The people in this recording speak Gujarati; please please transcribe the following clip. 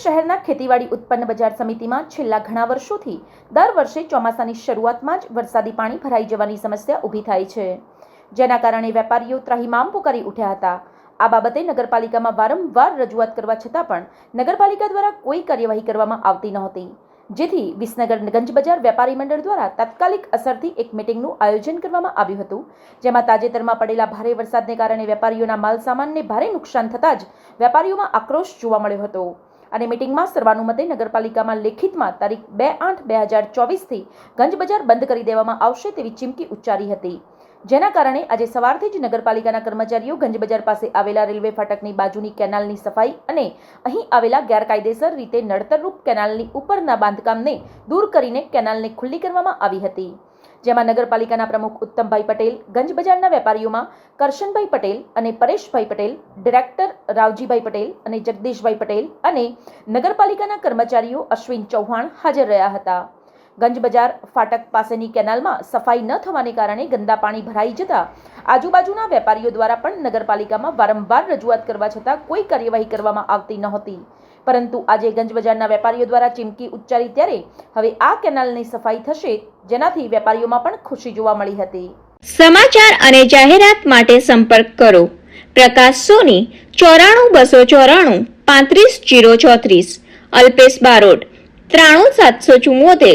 શહેરના ખેતીવાડી ઉત્પન્ન બજાર સમિતિમાં છેલ્લા ઘણા વર્ષોથી દર વર્ષે ચોમાસાની શરૂઆતમાં જ વરસાદી પાણી ભરાઈ જવાની સમસ્યા ઊભી થાય છે. જેના કારણે વેપારીઓ ત્રાહિમામ પુકારી ઉઠ્યા હતા. આ બાબતે નગરપાલિકામાં વારંવાર રજૂઆત કરવા છતાં પણ નગરપાલિકા દ્વારા કોઈ કાર્યવાહી કરવામાં આવતી નહોતી. જેથી વિસનગર ગંજ બજાર વેપારી મંડળ દ્વારા તાત્કાલિક અસરથી એક મિટિંગનું આયોજન કરવામાં આવ્યું હતું, જેમાં તાજેતરમાં પડેલા ભારે વરસાદને કારણે વેપારીઓના માલ સામાનને ભારે નુકસાન થતાં જ વેપારીઓમાં આક્રોશ જોવા મળ્યો હતો. અને મિટિંગમાં સર્વાનુમતે નગરપાલિકામાં લેખિતમાં તારીખ બે આઠ બે હજાર ચોવીસથી ગંજ બજાર બંધ કરી દેવામાં આવશે તેવી ચીમકી ઉચ્ચારી હતી. જેના કારણે આજે સવારથી જ નગરપાલિકાના કર્મચારીઓ ગંજ બજાર પાસે આવેલા રેલવે ફાટકની બાજુની કેનાલની સફાઈ અને અહીં આવેલા ગેરકાયદેસર રીતે નડતરરૂપ કેનાલની ઉપરના બાંધકામને દૂર કરીને કેનાલને ખુલ્લી કરવામાં આવી હતી. જેમાં નગરપાલિકાના પ્રમુખ ઉત્તમભાઈ પટેલ, ગંજ બજારના વેપારીઓમાં કરશનભાઈ પટેલ અને પરેશભાઈ પટેલ, ડિરેક્ટર રાવજીભાઈ પટેલ અને જગદીશભાઈ પટેલ અને નગરપાલિકાના કર્મચારીઓ અશ્વિન ચૌહાણ હાજર રહ્યા હતા. ગંજ બજાર ફાટક પાસેની કેનાલમાં સફાઈ ન થવાને કારણે ગંદા પાણી ભરાઈ જતા આજુબાજુના વેપારીઓ દ્વારા પણ નગરપાલિકામાં વારંવાર રજૂઆત કરવા છતાં કોઈ કાર્યવાહી કરવામાં આવતી નહોતી. પરંતુ આજે ગંજ બજારના વેપારીઓ દ્વારા ચીમકી ઉચ્ચારી ત્યારે હવે આ કેનાલની સફાઈ થશે, જેનાથી વેપારીઓમાં પણ ખુશી જોવા મળી હતી. સમાચાર અને જાહેરાત માટે સંપર્ક કરો. પ્રકાશ સોની, ચોરાણું બસો ચોરાણું, પાંત્રીસ જીરો ચોત્રીસ, અલ્પેશ બારોટ, ત્રાણું સાતસો ચુમ્મોતેર